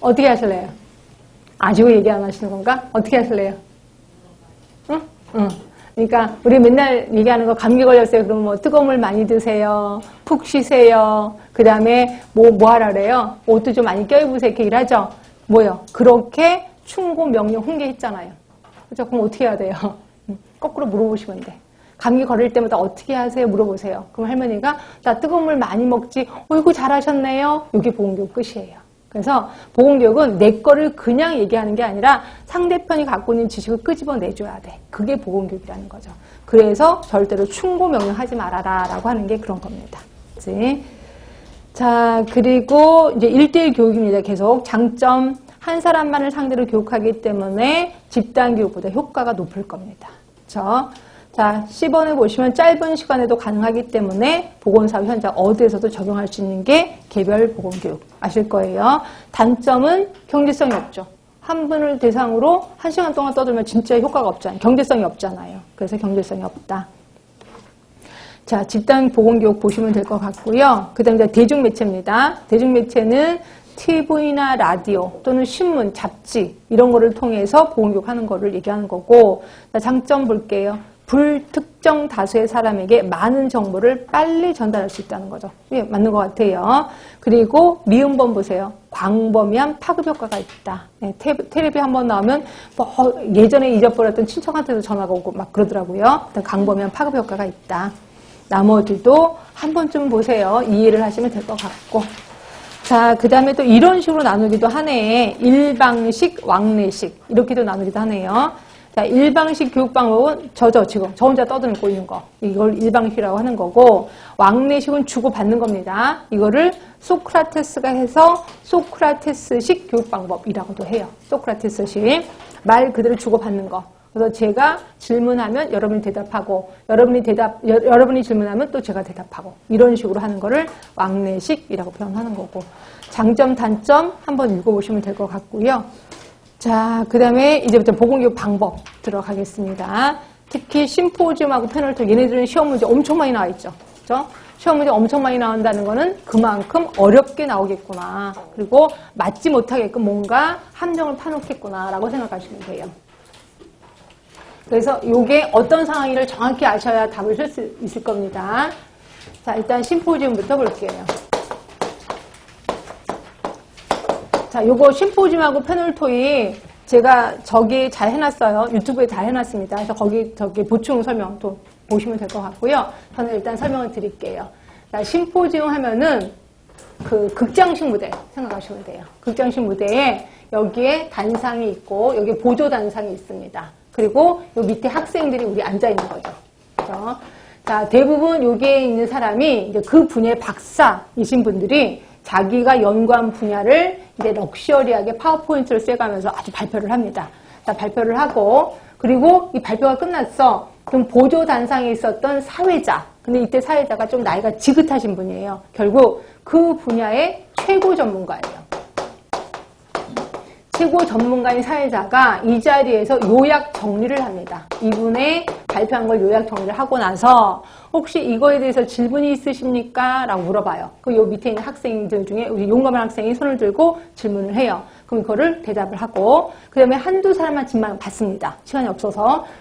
어떻게 하실래요? 아시고 얘기 안 하시는 건가? 어떻게 하실래요? 응? 응. 그러니까 우리 맨날 얘기하는 거 감기 걸렸어요. 그러면 뭐 뜨거운 물 많이 드세요. 푹 쉬세요. 그 다음에 뭐, 뭐 하라 그래요? 옷도 좀 많이 껴입으세요. 이렇게 일하죠? 뭐요? 그렇게 충고, 명령, 훈계했잖아요. 그죠? 그럼 어떻게 해야 돼요? 음, 거꾸로 물어보시면 돼. 감기 걸릴 때마다 어떻게 하세요? 물어보세요. 그럼 할머니가 나 뜨거운 물 많이 먹지. 어이구 잘하셨네요. 이게 보건교육 끝이에요. 그래서 보건교육은 내 거를 그냥 얘기하는 게 아니라 상대편이 갖고 있는 지식을 끄집어내줘야 돼. 그게 보건교육이라는 거죠. 그래서 절대로 충고 명령하지 말아라 라고 하는 게 그런 겁니다. 그치? 자, 그리고 이제 1대1 교육입니다. 계속 장점 한 사람만을 상대로 교육하기 때문에 집단 교육보다 효과가 높을 겁니다. 그렇죠? 자, 10번에 보시면 짧은 시간에도 가능하기 때문에 보건사회 현장 어디에서도 적용할 수 있는 게 개별 보건교육 아실 거예요. 단점은 경제성이 없죠. 한 분을 대상으로 한 시간 동안 떠들면 진짜 효과가 없잖아요. 경제성이 없잖아요. 그래서 경제성이 없다. 자, 집단 보건교육 보시면 될 것 같고요. 그 다음에 대중매체입니다. 대중매체는 TV나 라디오 또는 신문, 잡지 이런 거를 통해서 보건교육 하는 거를 얘기하는 거고 자, 장점 볼게요. 불특정 다수의 사람에게 많은 정보를 빨리 전달할 수 있다는 거죠. 예, 맞는 것 같아요. 그리고 미음번 보세요. 광범위한 파급 효과가 있다. 네, 테, 레비 한번 나오면 뭐 예전에 잊어버렸던 친척한테도 전화가 오고 막 그러더라고요. 광범위한 파급 효과가 있다. 나머지도 한 번쯤 보세요. 이해를 하시면 될 것 같고. 자, 그 다음에 또 이런 식으로 나누기도 하네. 일방식, 왕래식. 이렇게도 나누기도 하네요. 자, 일방식 교육 방법은 저저 지금 저 혼자 떠들고 있는 거. 이걸 일방식이라고 하는 거고 왕래식은 주고 받는 겁니다. 이거를 소크라테스가 해서 소크라테스식 교육 방법이라고도 해요. 소크라테스식 말 그대로 주고 받는 거. 그래서 제가 질문하면 여러분이 대답하고 여러분이 대답 여, 여러분이 질문하면 또 제가 대답하고 이런 식으로 하는 거를 왕래식이라고 표현하는 거고 장점 단점 한번 읽어보시면 될 것 같고요. 자, 그 다음에 이제부터 보건교육 방법 들어가겠습니다. 특히 심포지움하고 패널토 얘네들은 시험 문제 엄청 많이 나와 있죠. 그죠? 시험 문제 엄청 많이 나온다는 거는 그만큼 어렵게 나오겠구나. 그리고 맞지 못하게끔 뭔가 함정을 파놓겠구나 라고 생각하시면 돼요. 그래서 이게 어떤 상황인지를 정확히 아셔야 답을 쓸 수 있을 겁니다. 자, 일단 심포지움부터 볼게요. 자, 요거 심포지움하고 페놀토이 제가 저기 잘 해놨어요. 유튜브에 잘 해놨습니다. 그래서 거기 저기 보충 설명 또 보시면 될 것 같고요. 저는 일단 설명을 드릴게요. 자, 심포지움 하면은 그 극장식 무대 생각하시면 돼요. 극장식 무대에 여기에 단상이 있고 여기 보조 단상이 있습니다. 그리고 요 밑에 학생들이 우리 앉아 있는 거죠. 그죠? 자, 대부분 여기에 있는 사람이 이제 그 분야의 박사이신 분들이 자기가 연구한 분야를 이제 럭셔리하게 파워포인트를 쐬가면서 아주 발표를 합니다. 자, 발표를 하고 그리고 이 발표가 끝났어. 그럼 보조 단상에 있었던 사회자. 근데 이때 사회자가 좀 나이가 지긋하신 분이에요. 결국 그 분야의 최고 전문가예요. 최고 전문가인 사회자가 이 자리에서 요약 정리를 합니다. 이분의 발표한 걸 요약 정리를 하고 나서 혹시 이거에 대해서 질문이 있으십니까? 라고 물어봐요. 그요 밑에 있는 학생들 중에 우리 용감한 학생이 손을 들고 질문을 해요. 그럼 그거를 대답을 하고 그 다음에 한두 사람만 질문 받습니다. 시간이 없어서